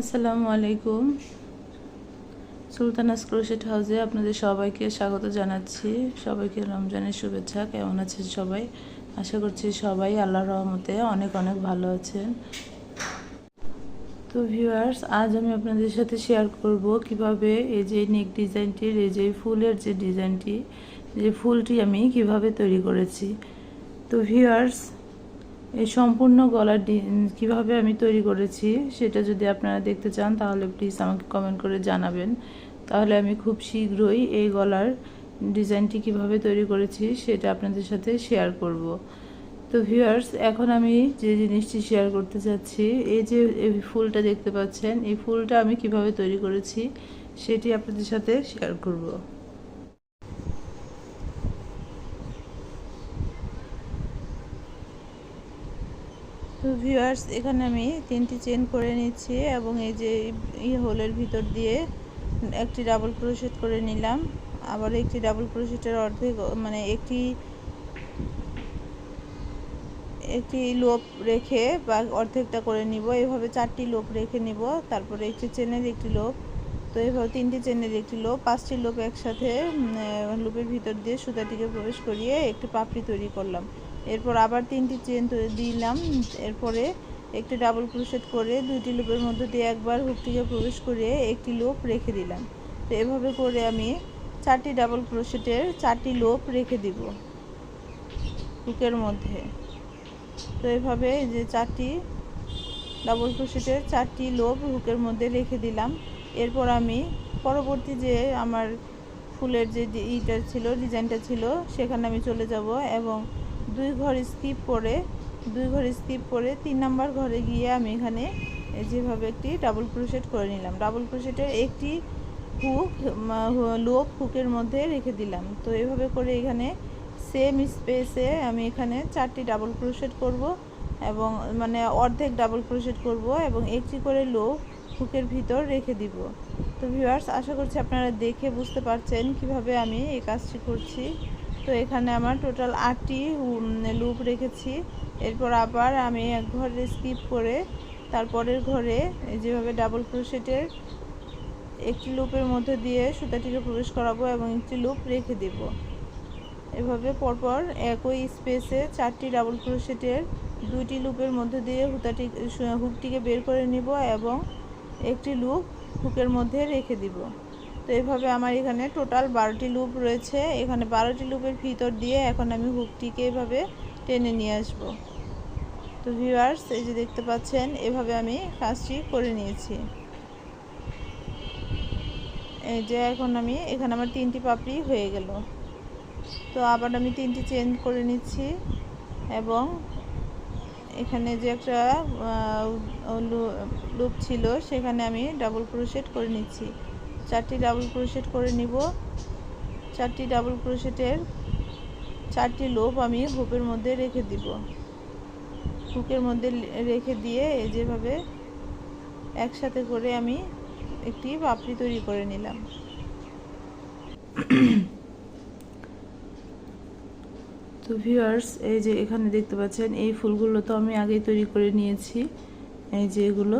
আসসালামু আলাইকুম। সুলতানাস ক্রোশেট হাউসে আপনাদের সবাইকে স্বাগত জানাচ্ছি। সবাইকে রমজানের শুভেচ্ছা। কেমন আছেন সবাই? আশা করছি সবাই আল্লাহর রহমতে অনেক অনেক ভালো আছেন। তো ভিউয়ার্স আজ আমি আপনাদের সাথে শেয়ার করব কীভাবে এই যে নেক ডিজাইনটির এই যে ফুলের যে ডিজাইনটি যে ফুলটি আমি কীভাবে তৈরি করেছি। তো ভিউয়ার্স এই সম্পূর্ণ গলার কীভাবে আমি তৈরি করেছি সেটা যদি আপনারা দেখতে চান, তাহলে প্লিজ আমাকে কমেন্ট করে জানাবেন। তাহলে আমি খুব শীঘ্রই এই গলার ডিজাইনটি কীভাবে তৈরি করেছি সেটা আপনাদের সাথে শেয়ার করব। তো ভিউয়ার্স এখন আমি যে জিনিসটি শেয়ার করতে চাচ্ছি এই যে এই ফুলটা দেখতে পাচ্ছেন, এই ফুলটা আমি কীভাবে তৈরি করেছি সেটি আপনাদের সাথে শেয়ার করব। তো ভিউয়ার্স এখানে আমি তিনটি চেন করে নিচ্ছি এবং এই যে এই হোলের ভিতর দিয়ে একটি ডাবল ক্রোশেট করে নিলাম। আবার একটি ডাবল ক্রোশেটের অর্ধেক মানে একটি একটি লোপ রেখে বা অর্ধেকটা করে নিব। এভাবে চারটি লোপ রেখে নিব। তারপরে একটি চেনের একটি লোপ তো এভাবে তিনটি চেনের একটি লোপ পাঁচটি লোপ একসাথে লুপের ভিতর দিয়ে সুতাটিকে প্রবেশ করিয়ে একটি পাপড়ি তৈরি করলাম। এরপর আবার তিনটি চেন দিলাম, এরপরে একটি ডাবল ক্রোশেট করে দুইটি লুপের মধ্যে দিয়ে একবার হুকটিকে প্রবেশ করিয়ে একটি লোপ রেখে দিলাম। তো এভাবে করে আমি চারটি ডাবল ক্রোশেটের চারটি লোপ রেখে দিব হুকের মধ্যে। তো এভাবে যে চারটি ডাবল ক্রোশেটের চারটি লোপ হুকের মধ্যে রেখে দিলাম। এরপর আমি পরবর্তী যে আমার ফুলের যে ইটা ছিল, ডিজাইনটা ছিল, সেখানে আমি চলে যাব এবং দুই ঘর স্কিপ করে দুই ঘর স্কিপ করে তিন নাম্বার ঘরে গিয়ে আমি এখানে যেভাবে একটি ডাবল ক্রোশেট করে নিলাম। ডাবল ক্রোশেটের একটি হুক লোক হুকের মধ্যে রেখে দিলাম। তো এভাবে করে এখানে সেম স্পেসে আমি এখানে চারটি ডাবল ক্রোশেট করব এবং মানে অর্ধেক ডাবল ক্রোশেট করব এবং একটি করে লো হুকের ভিতর রেখে দিব। তো ভিউয়ার্স আশা করছি আপনারা দেখে বুঝতে পারছেন কীভাবে আমি এই কাজটি করছি। তো এখানে আমার টোটাল আটটি লুপ রেখেছি। এরপর আবার আমি এক ঘরে স্কিপ করে তারপরের ঘরে যেভাবে ডাবল ক্রোশেটের একটি লুপের মধ্যে দিয়ে সুতাটিকে প্রবেশ করাবো এবং একটি লুপ রেখে দেব। এভাবে পরপর একই স্পেসে চারটি ডাবল ক্রোশেটের দুইটি লুপের মধ্যে দিয়ে হুতাটি হুকটিকে বের করে নিব এবং একটি লুপ হুকের মধ্যে রেখে দিব। তো এভাবে আমার এখানে টোটাল বারোটি লুপ রয়েছে। এখানে বারোটি লুপের ভিতর দিয়ে এখন আমি হুকটিকে এভাবে টেনে নিয়ে আসব। তো ভিউয়ার্স এই যে দেখতে পাচ্ছেন, এভাবে আমি কাজটি করে নিয়েছি। এই যে এখন আমি, এখানে আমার তিনটি পাপড়ি হয়ে গেল। তো আবার আমি তিনটি চেঞ্জ করে নিচ্ছি এবং এখানে যে একটা লুপ ছিল, সেখানে আমি ডাবল ক্রোশেট করে নিচ্ছি। চারটি ডাবল ক্রোশেট করে নিব। চারটি ডাবল ক্রোশেটের চারটি লোভ আমি হুকের মধ্যে রেখে দিব। হুকের মধ্যে রেখে দিয়ে যেভাবে একসাথে করে আমি একটি পাপড়ি তৈরি করে নিলাম। তো ভিউয়ার্স এই যে এখানে দেখতে পাচ্ছেন, এই ফুলগুলো তো আমি আগেই তৈরি করে নিয়েছি। এই যে এগুলো,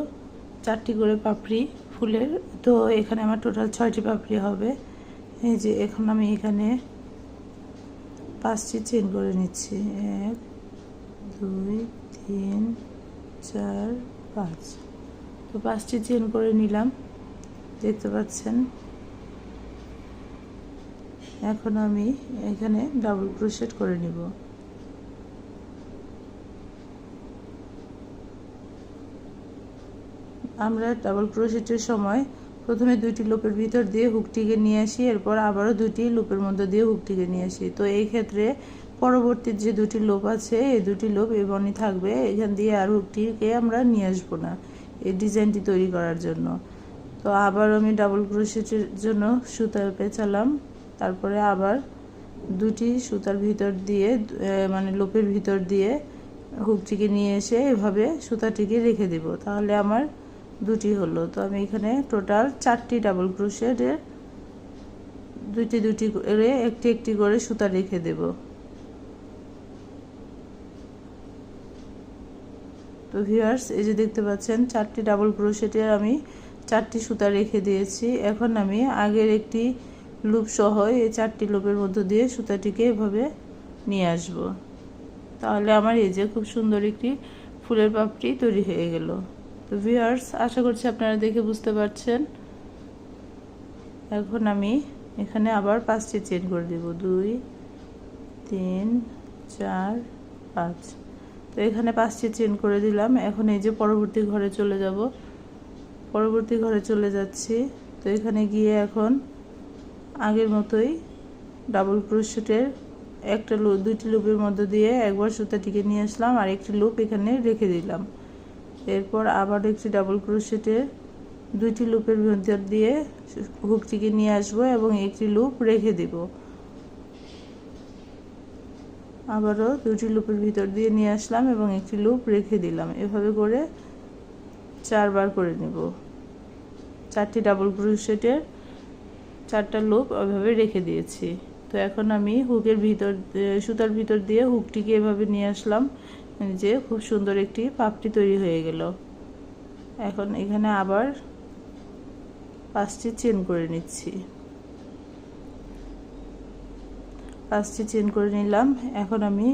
চারটি করে পাপড়ি। ফুলের। তো এখানে আমার টোটাল ছয়টি পাপড়ি হবে। এই যে এখন আমি এখানে পাঁচটি চেন করে নিচ্ছি। এক, দুই, তিন, চার, পাঁচ। তো পাঁচটি চেন করে নিলাম। দেখতে পাচ্ছেন? এখন আমি এখানে ডাবল ক্রোশেট করে নিব। আমরা ডাবল ক্রোশেটের সময় প্রথমে দুইটি লুপের ভিতর দিয়ে হুকটিকে নিয়ে আসি, এরপর আবারও দুটি লুপের মধ্যে দিয়ে হুকটিকে নিয়ে আসি। তো এই ক্ষেত্রে পরবর্তী যে দুটি লোপ আছে, এই দুটি লোপ এবনই থাকবে, এখান দিয়ে আর হুকটিকে আমরা নিয়ে আসব না এই ডিজাইনটি তৈরি করার জন্য। তো আবার আমি ডাবল ক্রোশেটের জন্য সুতা পেঁচালাম, তারপরে আবার দুটি সুতার ভিতর দিয়ে মানে লোপের ভিতর দিয়ে হুকটিকে নিয়ে এসে এভাবে সুতাটিকে রেখে দেব। তাহলে আমার দুটি হলো। তো আমি এখানে টোটাল চারটি ডাবল ক্রোশেটের দুটি দুটি করে একটি একটি করে সুতা রেখে দেব। তো ভিউয়ার্স এই যে দেখতে পাচ্ছেন, চারটি ডাবল ক্রোশেটের আমি চারটি সুতা রেখে দিয়েছি। এখন আমি আগের একটি লুপ সহ এই চারটি লুপের মধ্য দিয়ে সুতাটিকে এভাবে নিয়ে আসব। তাহলে আমার এই যে খুব সুন্দর একটি ফুলের পাপড়ি তৈরি হয়ে গেল। তো ভিউয়ার্স আশা করছি আপনারা দেখে বুঝতে পারছেন। এখন আমি এখানে আবার পাঁচটি চেন করে দেব। দুই, তিন, চার, পাঁচ। তো এখানে পাঁচটি চেন করে দিলাম। এখন এই যে পরবর্তী ঘরে চলে যাব। পরবর্তী ঘরে চলে যাচ্ছি। তো এখানে গিয়ে এখন আগের মতোই ডাবল ক্রোশেটের একটা লুপ দুইটি লুপের মধ্যে দিয়ে একবার সুতাটিকে নিয়ে আসলাম আর একটি লুপ এখানে রেখে দিলাম। এরপর আবার একটি ডাবল ক্রোশেটের দুইটি লুপের ভিতর দিয়ে হুকটিকে নিয়ে আসব এবং একটি লুপ রেখে দিব। আবারও দুটি লুপের ভিতর দিয়ে নিয়ে আসলাম এবং একটি লুপ রেখে দিলাম। এভাবে করে চারবার করে নেব। চারটি ডাবল ক্রোশেটের চারটা লুপ ওইভাবে রেখে দিয়েছি। তো এখন আমি হুকের ভিতর সুতার ভিতর দিয়ে হুকটিকে এভাবে নিয়ে আসলাম। যে খুব সুন্দর একটি পাপড়ি তৈরি হয়ে গেল। এখন এখানে আবার পাঁচটি চেন করে নিচ্ছি। পাঁচটি চেন করে নিলাম। এখন আমি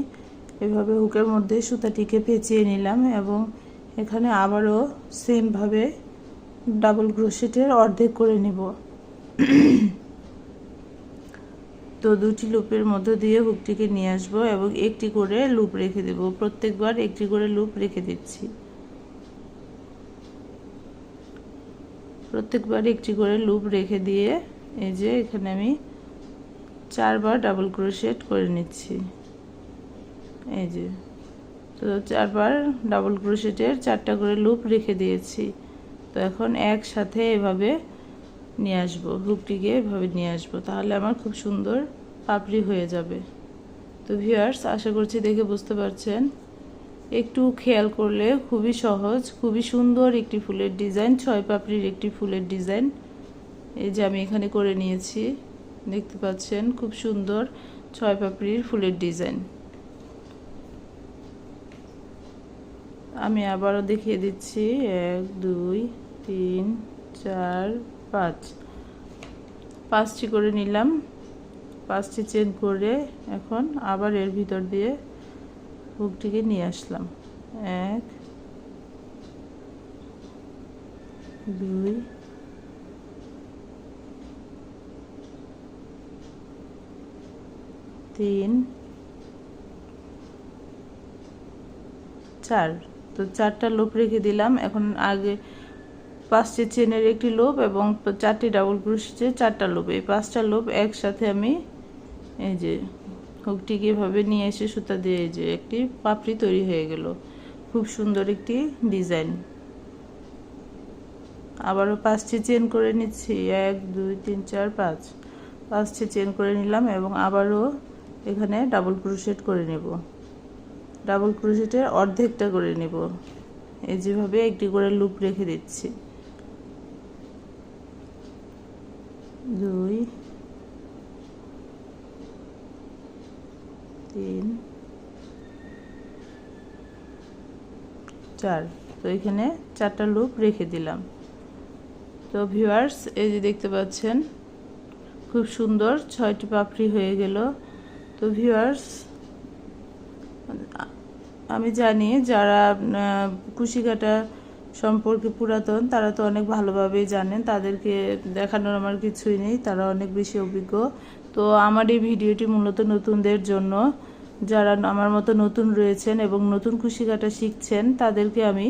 এভাবে হুকের মধ্যে সুতাটিকে পেঁচিয়ে নিলাম এবং এখানে আবারও সেমভাবে ডাবল ক্রোশেটের অর্ধেক করে নেব। তো দুটি লুপের মধ্য দিয়ে হুকটিকে নিয়ে আসব এবং একটি করে লুপ রেখে দেব। প্রত্যেকবার একটি করে লুপ রেখে দিচ্ছি। প্রত্যেকবার একটি করে লুপ রেখে দিয়ে এই যে এখানে আমি চারবার ডাবল ক্রোশেট করে নিচ্ছি। এই যে, তো চারবার ডাবল ক্রোশেটের চারটা করে লুপ রেখে দিয়েছি। তো এখন একসাথে এভাবে নিয়ে আসব হুকটিকে এভাবে নিয়ে আসব। তাহলে আমার খুব সুন্দর পাপড়ি হয়ে যাবে। তো ভিউয়ার্স আশা করছি দেখে বুঝতে পারছেন। একটু খেয়াল করলে খুবই সহজ, খুবই সুন্দর একটি ফুলের ডিজাইন, ছয় পাপড়ির একটি ফুলের ডিজাইন। এই যে আমি এখানে করে নিয়েছি, দেখতে পাচ্ছেন, খুব সুন্দর ছয় পাপড়ির ফুলের ডিজাইন। আমি আবারও দেখিয়ে দিচ্ছি, এক, দুই, তিন, চার পাঁচ। পাঁচটি করে নিলাম। পাঁচটি চেন করে এখন আবার এর ভিতর দিয়ে হুকটিকে নিয়ে আসলাম। এক, দুই, তিন, চার। তো চারটা লোপ রেখে দিলাম। এখন আগে পাঁচটি চেনের একটি লোপ এবং চারটি ডাবল ক্রোশের চারটা লোপ এই পাঁচটা লোপ একসাথে আমি এই যে হুকটিকে এভাবে নিয়ে এসে সুতা দিয়ে এই যে একটি পাপড়ি তৈরি হয়ে গেল। খুব সুন্দর একটি ডিজাইন। আবারও পাঁচটি চেন করে নিচ্ছি। এক, দুই, তিন, চার, পাঁচ। পাঁচটি চেন করে নিলাম এবং আবারও এখানে ডাবল ক্রোশেট করে নেব। ডাবল ক্রোশেটের অর্ধেকটা করে নেব। এই যেভাবে একটি করে লুপ রেখে দিচ্ছি। দুই, তিন, চার। তো এখানে চারটা লুপ রেখে দিলাম। তো ভিউয়ার্স এই যে দেখতে পাচ্ছেন, খুব সুন্দর ছয়টি পাপড়ি হয়ে গেল। তো ভিউয়ার্স আমি জানি যারা কুশি কাটা সম্পর্কে পুরাতন, তারা তো অনেক ভালোভাবেই জানেন, তাদেরকে দেখানোর আমার কিছুই নেই, তারা অনেক বেশি অভিজ্ঞ। তো আমার এই ভিডিওটি মূলত নতুনদের জন্য। যারা আমার মতো নতুন রয়েছেন এবং নতুন কুশি কাটা শিখছেন, তাদেরকে আমি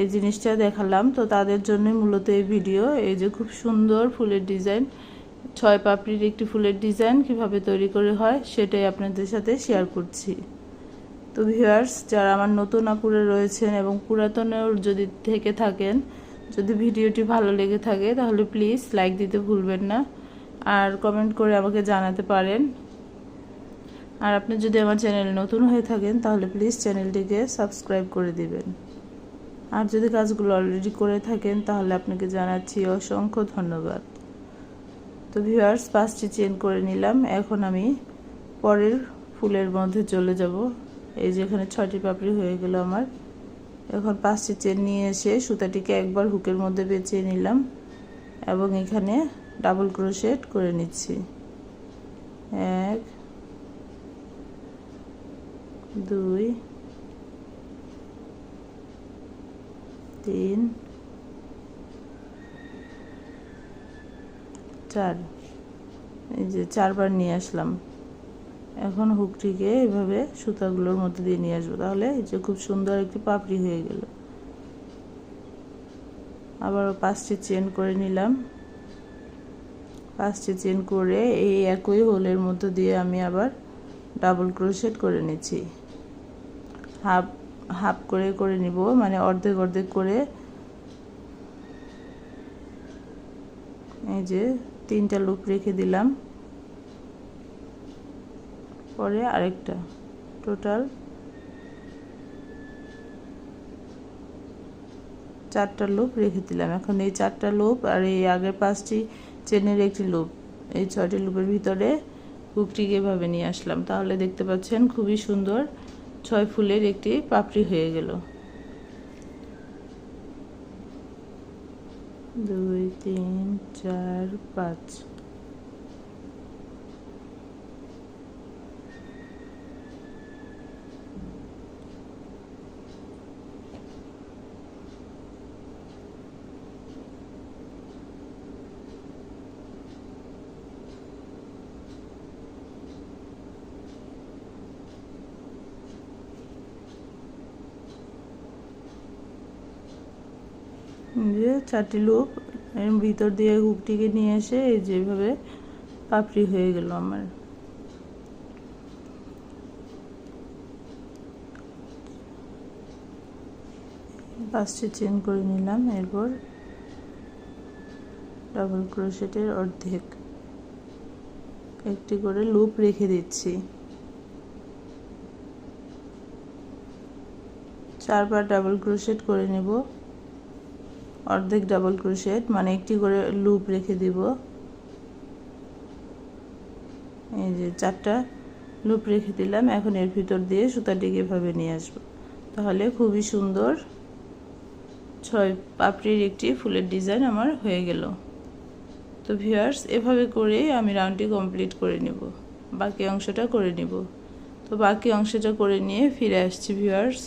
এই জিনিসটা দেখালাম। তো তাদের জন্যই মূলত এই ভিডিও। এই যে খুব সুন্দর ফুলের ডিজাইন, ছয় পাপড়ির একটি ফুলের ডিজাইন কীভাবে তৈরি করে হয়, সেটাই আপনাদের সাথে শেয়ার করছি। তো ভিউয়ার্স যারা আমার নতুন আপুরে রয়েছেন এবং পুরাতনেও যদি থেকে থাকেন, যদি ভিডিওটি ভালো লেগে থাকে, তাহলে প্লিজ লাইক দিতে ভুলবেন না। আর কমেন্ট করে আমাকে জানাতে পারেন। আর আপনি যদি আমার চ্যানেল নতুন হয়ে থাকেন, তাহলে প্লিজ চ্যানেলটিকে সাবস্ক্রাইব করে দিবেন। আর যদি কাজগুলো অলরেডি করে থাকেন, তাহলে আপনাকে জানাচ্ছি অসংখ্য ধন্যবাদ। তো ভিউয়ার্স পাঁচটি চেন করে নিলাম। এখন আমি পরের ফুলের মধ্যে চলে যাব। এই যে এখানে ছয়টি পাপড়ি হয়ে গেল আমার। এখন পাঁচটি চেন নিয়ে এসে সুতাটিকে একবার হুকের মধ্যে পেঁচিয়ে নিলাম এবং এখানে ডাবল ক্রোশেট করে নিচ্ছি। এক, দুই, তিন, চার। এই যে চারবার নিয়ে আসলাম। এখন হুকটিকে এভাবে সুতাগুলোর মধ্যে দিয়ে নিয়ে আসব। তাহলে এই যে খুব সুন্দর একটি পাপড়ি হয়ে গেল। আবার পাঁচটি চেন করে নিলাম। পাঁচটি চেন করে এই একই হোলের মধ্যে দিয়ে আমি আবার ডাবল ক্রোশেট করে নিচ্ছি। হাফ হাফ করে করে নিব মানে অর্ধেক অর্ধেক করে। এই যে তিনটা লুপ রেখে দিলাম। পরে আরেকটা টোটাল চারটা লুপ রেখে দিলাম। এখন এই চারটা লুপ আর এই আগের পাঁচটি চেনের একটি লুপ এই ছয়টি লুপের ভিতরে হুকটিকে এভাবে নিয়ে আসলাম। তাহলে দেখতে পাচ্ছেন খুবই সুন্দর ছয় ফুলের একটি পাপড়ি হয়ে গেল। দুই, তিন, চার, পাঁচ। যে চারটি লুপ এর ভিতর দিয়ে হুকটিকে নিয়ে এসে এই যেভাবে পাপড়ি হয়ে গেল আমার। পাঁচটি চেন করে নিলাম, এরপর ডাবল ক্রোশেটের অর্ধেক। একটি করে লুপ রেখে দিচ্ছি। চারবার ডাবল ক্রোশেট করে নেব। অর্ধেক ডাবল ক্রোশেট মানে একটি করে লুপ রেখে দিব। এই যে চারটা লুপ রেখে দিলাম, এখন এর ভিতর দিয়ে সুতাটিকে এভাবে নিয়ে আসব। তাহলে খুবই সুন্দর ছয় পাপড়ির একটি ফুলের ডিজাইন আমার হয়ে গেল। তো ভিউয়ার্স এভাবে করে আমি রাউন্ডটি কমপ্লিট করে নিব। বাকি অংশটা করে নিব। তো বাকি অংশটা করে নিয়ে ফিরে আসছি ভিউয়ার্স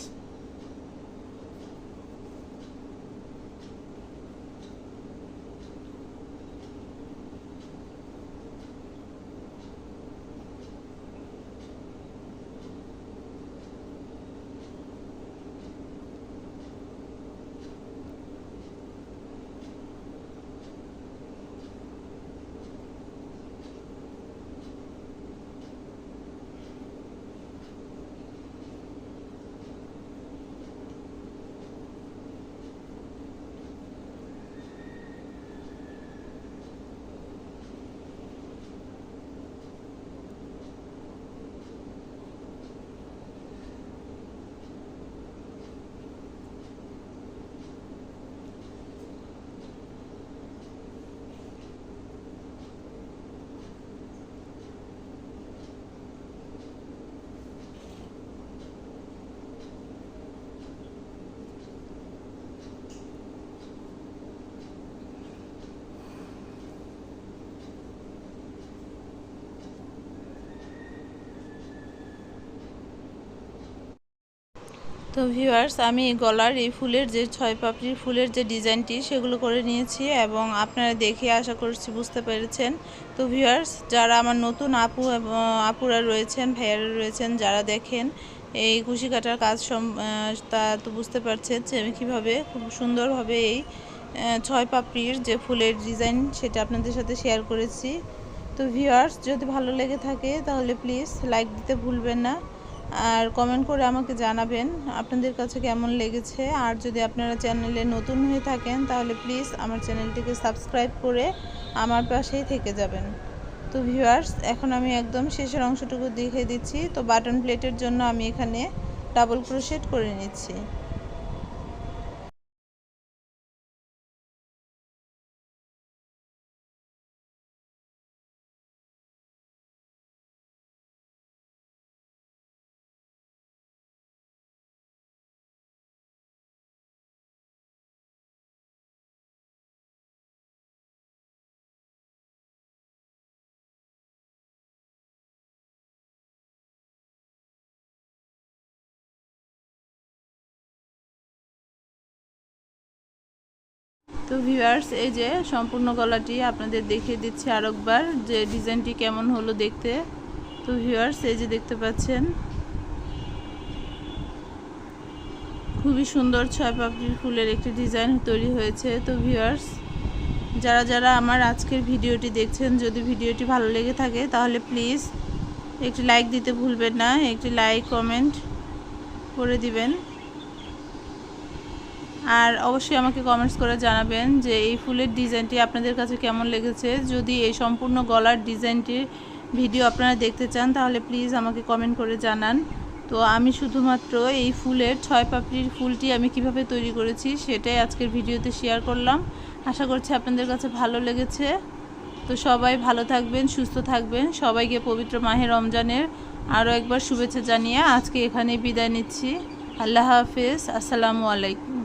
তো ভিউয়ার্স আমি গলার এই ফুলের যে ছয় পাপড়ির ফুলের যে ডিজাইনটি সেগুলো করে নিয়েছি এবং আপনারা দেখে আশা করছি বুঝতে পেরেছেন। তো ভিউয়ার্স যারা আমার নতুন আপু আপুরা রয়েছেন, ভাইয়ারা রয়েছেন, যারা দেখেন এই কুশি কাটার কাজ সম তা তো বুঝতে পারছেন যে আমি কীভাবে খুব সুন্দরভাবে এই ছয় পাপড়ির যে ফুলের ডিজাইন সেটা আপনাদের সাথে শেয়ার করেছি। তো ভিউয়ার্স যদি ভালো লেগে থাকে তাহলে প্লিজ লাইক দিতে ভুলবেন না। আর কমেন্ট করে আমাকে জানাবেন আপনাদের কাছে কেমন লেগেছে। আর যদি আপনারা চ্যানেলে নতুন হয়ে থাকেন, তাহলে প্লিজ আমার চ্যানেলটিকে সাবস্ক্রাইব করে আমার পাশেই থেকে যাবেন। তো ভিউয়ার্স এখন আমি একদম শেষের অংশটুকু দেখে দিচ্ছি। তো বাটন প্লেটের জন্য আমি এখানে ডাবল ক্রোশেট করে নিচ্ছি। তো ভিউয়ার্স এই যে সম্পূর্ণ গলাটি আপনাদের দেখিয়ে দিচ্ছি আরেকবার যে ডিজাইনটি কেমন হলো দেখতে। তো ভিউয়ার্স এই যে দেখতে পাচ্ছেন। খুবই সুন্দর ছয় পাপড়ির ফুলের একটি ডিজাইন তৈরি হয়েছে। তো ভিউয়ার্স যারা যারা আমার আজকের ভিডিওটি দেখছেন, যদি ভিডিওটি ভালো লেগে থাকে, তাহলে প্লিজ একটি লাইক দিতে ভুলবেন না। একটি লাইক কমেন্ট করে দিবেন। আর অবশ্যই আমাকে কমেন্টস করে জানাবেন যে এই ফুলের ডিজাইনটি আপনাদের কাছে কেমন লেগেছে। যদি এই সম্পূর্ণ গলার ডিজাইনটির ভিডিও আপনারা দেখতে চান, তাহলে প্লিজ আমাকে কমেন্ট করে জানান। তো আমি শুধুমাত্র এই ফুলের ছয় পাপড়ির ফুলটি আমি কীভাবে তৈরি করেছি সেটাই আজকের ভিডিওতে শেয়ার করলাম। আশা করছি আপনাদের কাছে ভালো লেগেছে। তো সবাই ভালো থাকবেন, সুস্থ থাকবেন। সবাইকে পবিত্র মাহে রমজানের আরও একবার শুভেচ্ছা জানিয়ে আজকে এখানে বিদায় নিচ্ছি। আল্লাহ হাফেজ। আসসালামু আলাইকুম।